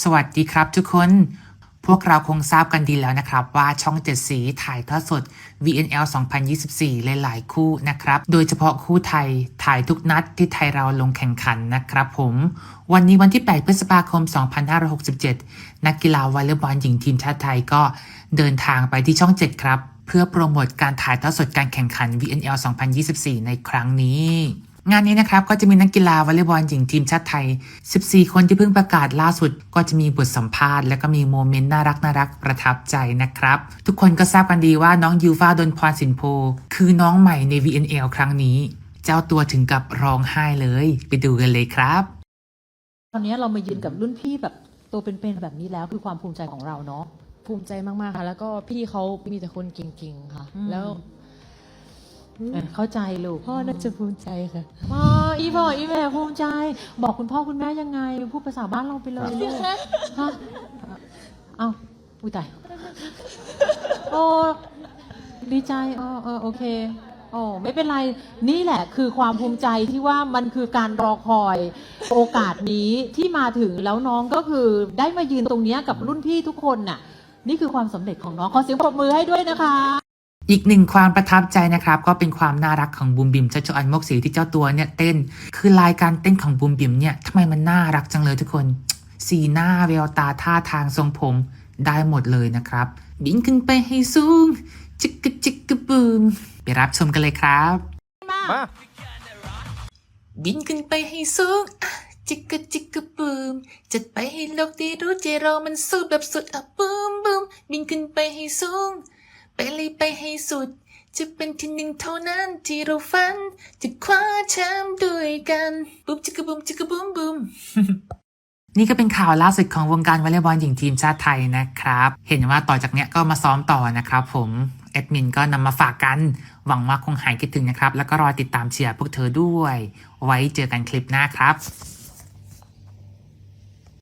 สวัสดีครับทุกคน พวกเราคงทราบกันดีแล้วนะครับ ว่าช่องเจ็ดสีถ่ายทอดสด VNL 2024 หลายๆคู่นะครับ โดยเฉพาะคู่ไทยถ่ายทุกนัดที่ไทยเราลงแข่งขันนะครับผม วันนี้วันที่ 8 พฤษภาคม 2567 นักกีฬาวอลเลย์บอลหญิงทีมชาติไทยก็เดินทางไปที่ช่อง 7 ครับ เพื่อโปรโมทการถ่ายทอดสดการแข่งขัน VNL 2024 ในครั้งนี้ งานนี้นะครับก็จะมีนักกีฬาวอลเลย์บอลหญิงทีมชาติไทย 14 คนที่เพิ่งประกาศล่าสุด ก็จะมีบทสัมภาษณ์และก็มีโมเมนต์น่ารักน่ารักประทับใจนะครับ ทุกคนก็ทราบกันดีว่าน้องยูฟาดนพรสินโพ คือน้องใหม่ใน VNL ครั้งนี้ เจ้าตัวถึงกับร้องไห้เลย ไปดูกันเลยครับตอนนี้เรามายืนกับรุ่นพี่แบบตัวเป็นๆแบบนี้แล้วคือความภูมิใจของเราเนาะภูมิใจมากๆค่ะ แล้วก็พี่เขามีแต่คนเก่งๆค่ะอืมแล้ว เออเข้าใจลูกพ่อน่าจะภูมิใจค่ะพ่ออีพ่ออีแม่ภูมิใจ บอกคุณพ่อคุณแม่ยังไงพูดภาษาบ้านเราไปเลยลูกฮะเอาอุ้ยตายโอ้ดีใจเออเออโอเคโอ้ไม่เป็นไรนี่แหละคือความภูมิใจที่ว่ามันคือการรอคอยโอกาสนี้ที่มาถึงแล้วน้องก็คือได้มายืนตรงเนี้ยกับรุ่นพี่ทุกคนน่ะ นี่คือความสำเร็จของน้องขอเสียงปรบมือให้ด้วยนะคะ อีกหนึ่งความประทับใจนะครับ ก็เป็นความน่ารักของบูมบิมชัชอันมกศรีที่เจ้าตัวเนี่ยเต้น คือลายการเต้นของบูมบิมเนี่ยทำไมมันน่ารักจังเลยทุกคน สีหน้าแววตาท่าทางทรงผมได้หมดเลยนะครับ บินขึ้นไปให้สูง จิกกะจิกกะบูม ไปรับชมกันเลยครับ มา บินขึ้นไปให้สูงอะจิกกะจิกกะบูม จัดไปให้โลกได้รู้ใจเรามันสู้แบบสุดอะบูมบูมบินขึ้นไปให้สูงไป เลยไปให้สุด จะเป็นที่หนึ่งเท่านั้นที่เราฝัน จะคว้าแชมป์ด้วยกันบุมจิกะบุมจิกะบุมบุมนี่ก็เป็นข่าวล่าสุดของวงการวอลเลย์บอลหญิงทีมชาติไทยนะครับ เห็นว่าต่อจากเนี้ยก็มาซ้อมต่อนะครับผมแอดมินก็นำมาฝากกัน หวังว่าคงหายคิดถึงนะครับ แล้วก็รอติดตามเชียร์พวกเธอด้วย ไว้เจอกันคลิปหน้าครับ